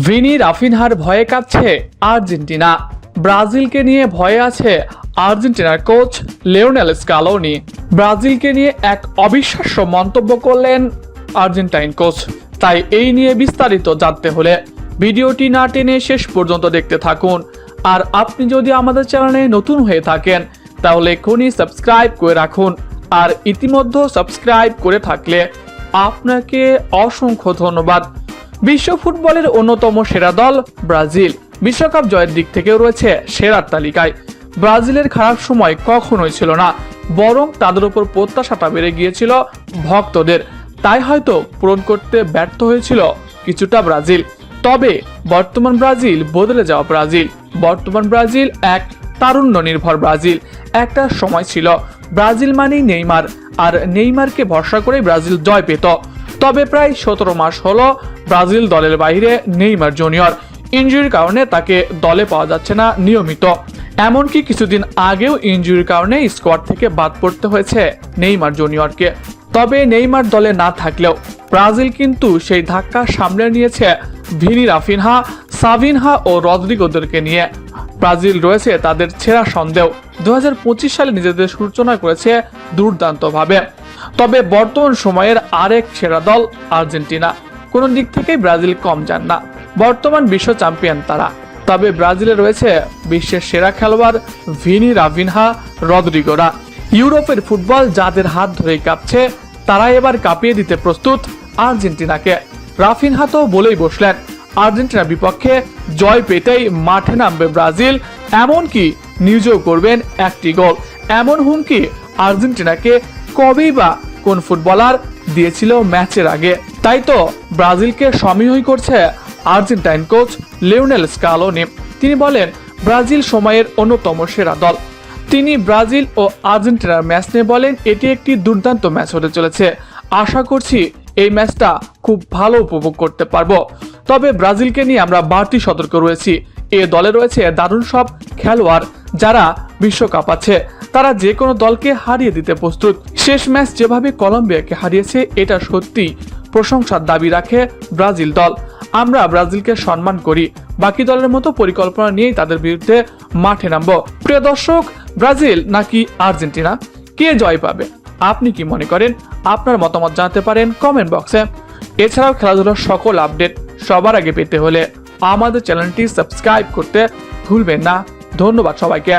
Vini রাফিনহার ভয়ে কাঁপছে Argentina. ব্রাজিলকে নিয়ে ভয়ে আছে আর্জেন্টিনার কোচ লিওনেল স্কালোনি। ব্রাজিলকে নিয়ে এক অবিশ্বাস্য মন্তব্য করলেন আর্জেন্টাইন কোচ। তাই এই নিয়ে বিস্তারিত জানতে হলে ভিডিওটি না টেনে শেষ পর্যন্ত দেখতে থাকুন। আর আপনি যদি আমাদের চ্যানেলে নতুন হয়ে থাকেন, তাহলে এখনই সাবস্ক্রাইব করে রাখুন। আর ইতিমধ্যে সাবস্ক্রাইব করে থাকলে আপনাকে অসংখ্য ধন্যবাদ। বিশ্ব ফুটবলের অন্যতম সেরা দল ব্রাজিল। বিশ্বকাপ জয়ের দিক থেকেও রয়েছে সেরার তালিকায়। ব্রাজিলের খারাপ সময় কখনোই ছিল না, বরং তাদের উপর প্রত্যাশাটা বেড়ে গিয়েছিল ভক্তদের। তাই হয়তো পূরণ করতে ব্যর্থ হয়েছিল কিছুটা ব্রাজিল। তবে বর্তমান ব্রাজিল বদলে যাওয়া ব্রাজিল। বর্তমান ব্রাজিল এক তারুণ্য নির্ভর ব্রাজিল। একটা সময় ছিল। ব্রাজিল মানেই নেইমার। আর নেইমারকে ভরসা করে ব্রাজিল জয় পেত। তবে প্রায় সতেরো মাস হলো ব্রাজিল দলের বাইরে নেইমার জুনিয়র। ইনজুরির কারণে তাকে দলে পাওয়া যাচ্ছে না নিয়মিত। এমনকি কিছুদিন আগেও ইনজুরির কারণে স্কোয়াড থেকে বাদ পড়তে হয়েছে নেইমার জুনিয়রকে। তবে নেইমার দলে না থাকলেও ব্রাজিল কিন্তু সেই ধাক্কা সামলে নিয়েছে ভিনি রাফিনহা, সাভিনহা ও রদ্রিগোদেরকে নিয়ে। ব্রাজিল রয়েছে তাদের ছেঁড়া সন্দেহ। দু হাজার পঁচিশ সালে নিজেদের সূচনা করেছে দুর্দান্তভাবে। তবে বর্তমান সময়ের আরেক সেরা দল আর্জেন্টিনা। কোনো দিক থেকেই ব্রাজিল কম যান না। বর্তমান বিশ্ব চ্যাম্পিয়ন তারা। তবে ব্রাজিলে রয়েছে বিশ্বের সেরা খেলোয়াড় ভিনি রাভিনহা রদ্রিগোরা ইউরোপের ফুটবল যাদের হাত ধরেই কাঁপছে তারা এবার কাঁপিয়ে দিতে প্রস্তুত আর্জেন্টিনাকে। রাফিনহা তো বলেই বসলেন, আর্জেন্টিনার বিপক্ষে জয় পেতেই মাঠে নামবে ব্রাজিল, এমনকি নিজেও করবেন একটি গোল। এমন হুমকি আর্জেন্টিনাকে কবেই বা কোন ফুটবলার দিয়েছিল ম্যাচের আগে। তাই তো ব্রাজিলকে সমীহই করছে আর্জেন্টাইন কোচ লিওনেল স্কালোনি। তিনি বলেন, ব্রাজিল সময়ের অন্যতম সেরা দল। তিনি ব্রাজিল ও আর্জেন্টিনার ম্যাচ নিয়ে বলেন, এটি একটি দুর্দান্ত ম্যাচ হতে চলেছে। আশা করছি এই ম্যাচটা খুব ভালো উপভোগ করতে পারব। তবে ব্রাজিলকে নিয়ে আমরা বাড়তি সতর্ক রয়েছি। এ দলে রয়েছে দারুণ সব খেলোয়াড় যারা বিশ্বকাপ আছে। তারা যে কোনো দলকে হারিয়ে দিতে প্রস্তুত। শেষ ম্যাচ যেভাবে কলম্বিয়াকে হারিয়েছে, এটা সত্যি। প্রশংসার দাবি রাখে ব্রাজিল দল। আমরা ব্রাজিলকে সম্মান করি। বাকি দলের মতো পরিকল্পনা নিয়েই তাদের বিরুদ্ধে মাঠে নামবো। প্রিয় দর্শক, ব্রাজিল নাকি আর্জেন্টিনা? কে জয় পাবে? আপনি কি মনে করেন? আপনার মতামত জানাতে পারেন কমেন্ট বক্সে। এছাড়াও খেলাধুলার সকল আপডেট সবার আগে পেতে হলে আমাদের চ্যানেলটি সাবস্ক্রাইব করতে ভুলবেন না। ধন্যবাদ সবাইকে।